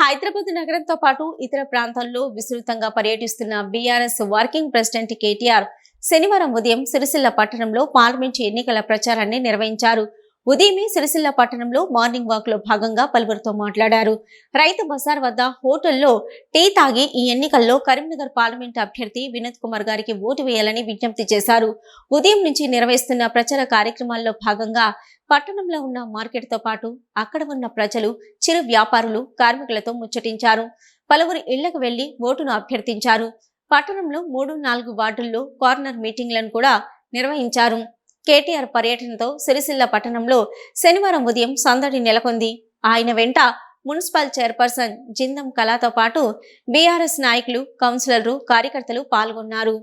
హైదరాబాద్ నగరంతో పాటు ఇతర ప్రాంతాల్లో విస్తృతంగా పర్యటిస్తున్న బీఆర్ఎస్ వర్కింగ్ ప్రెసిడెంట్ కేటీఆర్ శనివారం ఉదయం సిరిసిల్ల పట్టణంలో పార్లమెంట్ ఎన్నికల ప్రచారాన్ని నిర్వహించారు. ఉదయమే సిరిసిల్ల పట్టణంలో మార్నింగ్ వాక్లో భాగంగా పలువురితో మాట్లాడారు. రైతు బజార్ వద్ద హోటల్లో టీ తాగి ఈ ఎన్నికల్లో కరీంనగర్ పార్లమెంట్ అభ్యర్థి వినోద్ కుమార్ గారికి ఓటు వేయాలని విజ్ఞప్తి చేశారు. ఉదయం నుంచి నిర్వహిస్తున్న ప్రచార కార్యక్రమాల్లో భాగంగా పట్టణంలో ఉన్న మార్కెట్తో పాటు అక్కడ ఉన్న ప్రజలు చిరు వ్యాపారులు కార్మికులతో ముచ్చటించారు. పలువురు ఇళ్ళకు వెళ్ళి ఓటును అభ్యర్థించారు. పట్టణంలో మూడు నాలుగు వార్డుల్లో కార్నర్ మీటింగ్లను కూడా నిర్వహించారు. కేటీఆర్ పర్యటనతో సిరిసిల్ల పట్టణంలో శనివారం ఉదయం సందడి నెలకొంది. ఆయన వెంట మున్సిపల్ చైర్పర్సన్ జిందం కళతో పాటు బీఆర్ఎస్ నాయకులు కౌన్సిలర్లు కార్యకర్తలు పాల్గొన్నారు.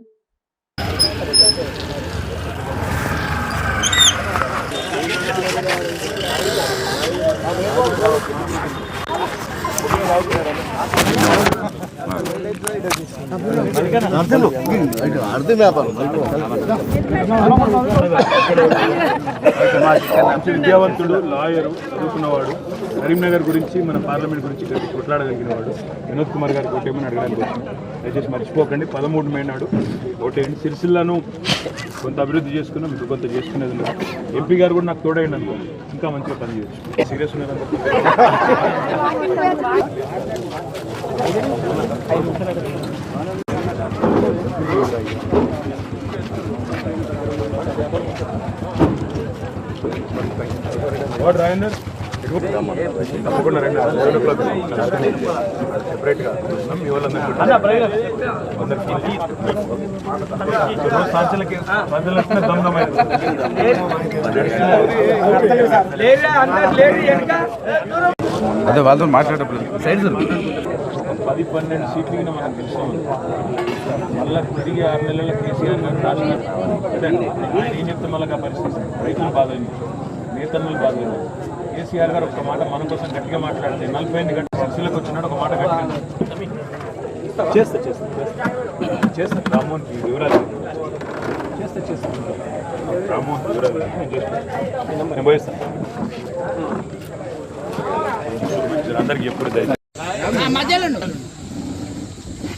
అర్థం వ్యాపారం మంచి విద్యావంతుడు లాయరు చదువుకున్నవాడు కరీంనగర్ గురించి మన పార్లమెంట్ గురించి కొట్లాడగలిగిన వాడు వినోద్ కుమార్ గారు ఓటేమని అడగడానికి దయచేసి మర్చిపోకండి. పదమూడు మే నాడు ఓటేయండి. సిరిసిల్లను కొంత అభివృద్ధి చేసుకున్నాం మీకు కొంత చేసుకునేది ఎంపీ గారు కూడా నాకు తోడైండి అనుకో ఇంకా మంచిగా పనిచేయచ్చు. సీరియస్ ఉన్నదంటే వాడు రాయందర్ తప్పకుండా రండి సెవెన్ ఓ క్లాక్ సెపరేట్గా మీ వాళ్ళందరికీ అదే వాళ్ళతో మాట్లాడప్పుడు సైడ్ పది పన్నెండు సీట్లు మనకు తెలిసాం మళ్ళీ తిరిగి ఆరు నెలల కేసీఆర్ గారు రాసినట్టు ఆయన ఏం చెప్తే మళ్ళీ పరిస్థితి. రైతులు బాధైంది. నేతలు బాధైంది. కేసీఆర్ గారు ఒక మాట మన కోసం గట్టిగా మాట్లాడితే నలభై ఎనిమిది గంటల చర్చలకు వచ్చినాడు ఒక మాట గట్టిగా. చేస్తా చేస్తా చేస్తా. చేస్తా రామ్మోహన్కి వివరాలు. చేస్తా చేస్తా. రామ్మోహన్ వివరాలు. నేను చేస్తాను నేను పోయిస్తాను అందరికి ఎప్పుడు